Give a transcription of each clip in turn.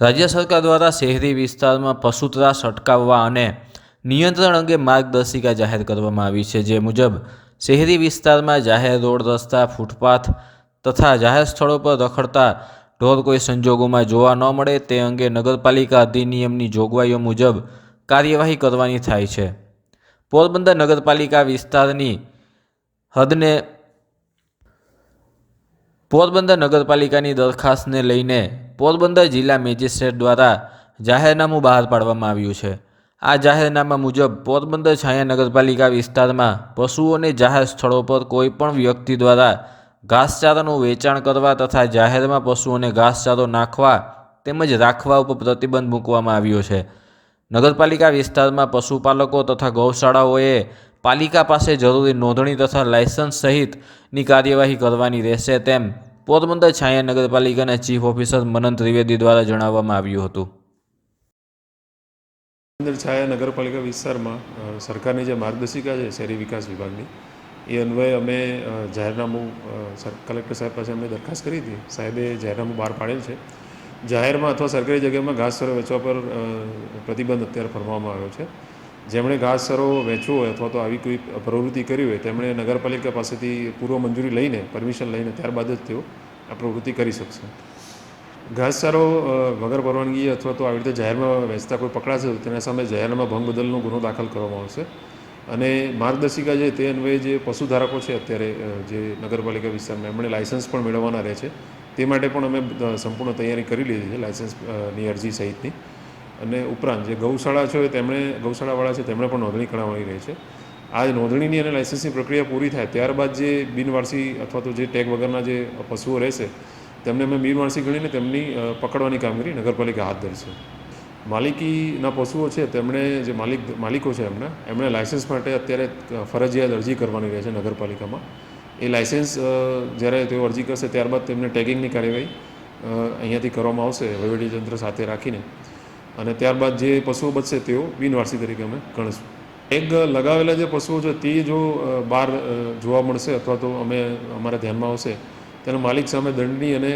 રાજ્ય સરકાર દ્વારા શહેરી વિસ્તારમાં પશુત્રાસ અટકાવવા અને નિયંત્રણ અંગે માર્ગદર્શિકા જાહેર કરવામાં આવી છે. જે મુજબ, શહેરી વિસ્તારમાં જાહેર રોડ, રસ્તા, ફૂટપાથ તથા જાહેર સ્થળો પર રખડતા ઢોર કોઈ સંજોગોમાં જોવા ન મળે તે અંગે નગરપાલિકા અધિનિયમની જોગવાઈઓ મુજબ કાર્યવાહી કરવાની થાય છે. પોરબંદર નગરપાલિકા વિસ્તારની હદને પોરબંદર નગરપાલિકાની દરખાસ્તને લઈને પોરબંદર જિલ્લા મેજિસ્ટ્રેટ દ્વારા જાહેરનામું બહાર પાડવામાં આવ્યું છે. આ જાહેરનામા મુજબ પોરબંદર છાયા નગરપાલિકા વિસ્તારમાં પશુઓને જાહેર સ્થળો પર કોઈપણ વ્યક્તિ દ્વારા ઘાસચારાનું વેચાણ કરવા તથા જાહેરમાં પશુઓને ઘાસચારો નાખવા તેમજ રાખવા ઉપર પ્રતિબંધ મૂકવામાં આવ્યો છે. નગરપાલિકા વિસ્તારમાં પશુપાલકો તથા ગૌશાળાઓએ પાલિકા પાસે જરૂરી નોંધણી તથા લાયસન્સ સહિતની કાર્યવાહી કરવાની રહેશે તેમ પોરબંદર છાયા નગરપાલિકાના ચીફ ઓફિસર મનન ત્રિવેદી દ્વારા જણાવવામાં આવ્યું હતું. પોરબંદર છાયા નગરપાલિકા વિસ્તારમાં સરકારની જે માર્ગદર્શિકા છે શહેરી વિકાસ વિભાગની, એ અન્વયે અમે જાહેરનામું કલેક્ટર સાહેબ પાસે અમે દરખાસ્ત કરી હતી. સાહેબે જાહેરનામું બહાર પાડેલ છે. જાહેરમાં અથવા સરકારી જગ્યામાં ઘાસચારો વેચવા પર પ્રતિબંધ અત્યારે ફરમાવવામાં આવ્યો છે. જેમણે ઘાસચારો વેચવો હોય અથવા તો આવી કોઈ પ્રવૃત્તિ કરી હોય, તેમણે નગરપાલિકા પાસેથી પૂર્વ મંજૂરી લઈને, પરમિશન લઈને ત્યારબાદ જ તેઓ આ પ્રવૃત્તિ કરી શકશે. ઘાસચારો વગર પરવાનગી અથવા તો આવી રીતે જાહેરમાં વેચતા કોઈ પકડાશે તો તેના સામે જાહેરમાં ભંગ બદલનો ગુનો દાખલ કરવામાં આવશે. અને માર્ગદર્શિકા છે તે અન્વયે જે પશુધારકો છે અત્યારે જે નગરપાલિકા વિસ્તારમાં એમણે લાયસન્સ પણ મેળવવાના રહે છે, તે માટે પણ અમે સંપૂર્ણ તૈયારી કરી લીધી છે લાયસન્સની અરજી સહિતની. અને ઉપરાંત જે ગૌશાળા છે, તેમણે ગૌશાળાવાળા છે, તેમણે પણ નોંધણી કરાવવાની રહે છે. આ નોંધણીની અને લાઇસન્સની પ્રક્રિયા પૂરી થાય ત્યારબાદ જે બિનવારસી અથવા તો જે ટેગ વગરના જે પશુઓ રહેશે, તેમને અમે બિનવારસી ગણીને તેમની પકડવાની કામગીરી નગરપાલિકા હાથ ધરશે. માલિકીના પશુઓ છે, તેમણે જે માલિક, માલિકો છે એમના, એમણે લાઇસન્સ માટે અત્યારે ફરજિયાત અરજી કરવાની રહે છે નગરપાલિકામાં. એ લાઇસન્સ જ્યારે તેઓ અરજી કરશે ત્યારબાદ તેમને ટેગિંગની કાર્યવાહી અહીંયાથી કરવામાં આવશે, વહીવટીતંત્ર સાથે રાખીને. અને ત્યારબાદ જે પશુઓ બચશે તેઓ બિનવારસી તરીકે અમે ગણીશું. એક લગાવેલા જે પશુઓ છે, તે જો બહાર જોવા મળશે અથવા તો અમે અમારા ધ્યાનમાં આવશે, તેના માલિક સામે દંડની અને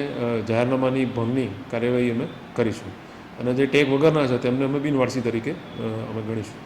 જાહેરનામાની ભંગની કાર્યવાહી અમે કરીશું. અને જે ટેગ વગરના છે, તેમને અમે બિનવારસી તરીકે અમે ગણીશું.